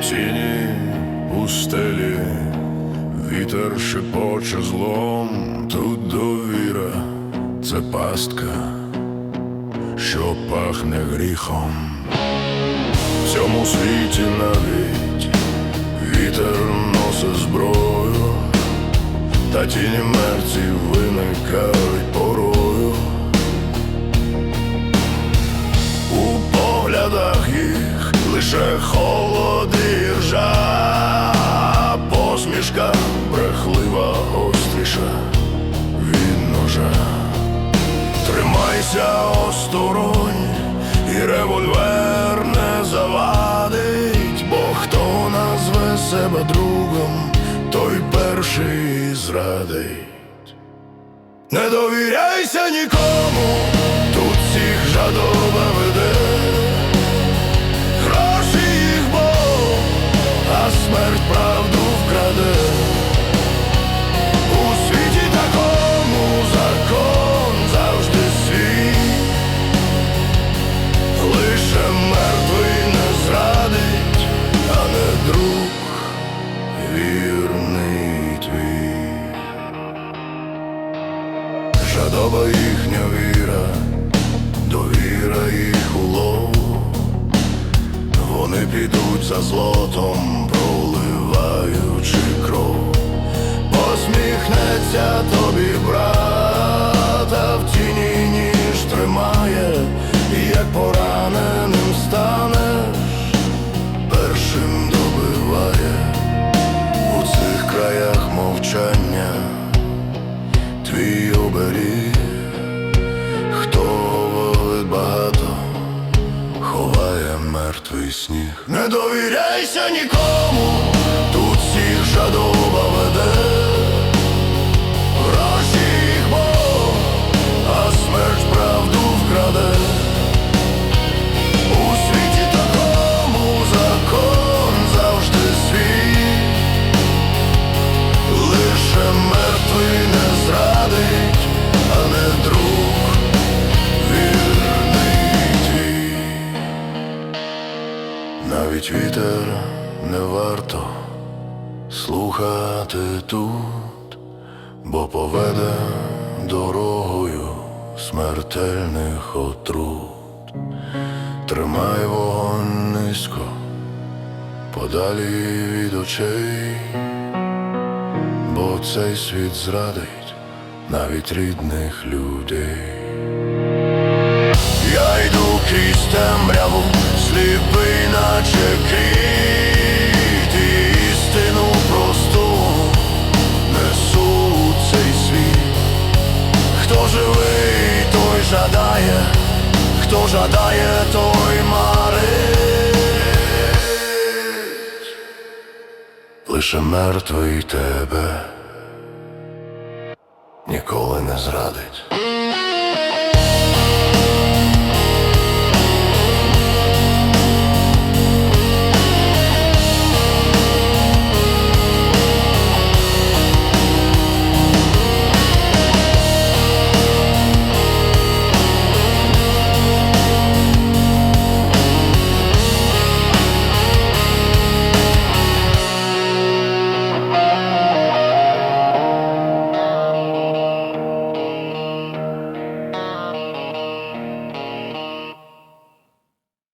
тіні у стелі, вітер шепоче злом, тут довіра, це пастка, що пахне гріхом. В цьому світі навіть вітер носить зброю, та тіні мерців виникають порою. У поглядах їх лише холод і посмішка брехлива гостріша від ножа. Тримайся осторонь, і револьвер не завадить, бо хто назве себе другом, той перший зрадить. Не довіряйся нікому, тут всіх жадоба Жадоба їхня віра, довіра їх улов. Вони підуть за злотом, проливаючи кров. Посміхнеться тобі брат, а в тіні ніж тримає, І як пораненим станеш, першим добиває у цих краях мовчання твій оберіг, хто говорить багато, ховає мертвий сніг. Не довіряйся нікому, тут всіх жадоба веде. Навіть вітер не варто слухати тут, бо поведе дорогою смертельних отрут. Тримай вогонь низько, подалі від очей бо цей світ зрадить навіть рідних людей. Хто жадає, той марить. Лише мертвий тебе ніколи не зрадить.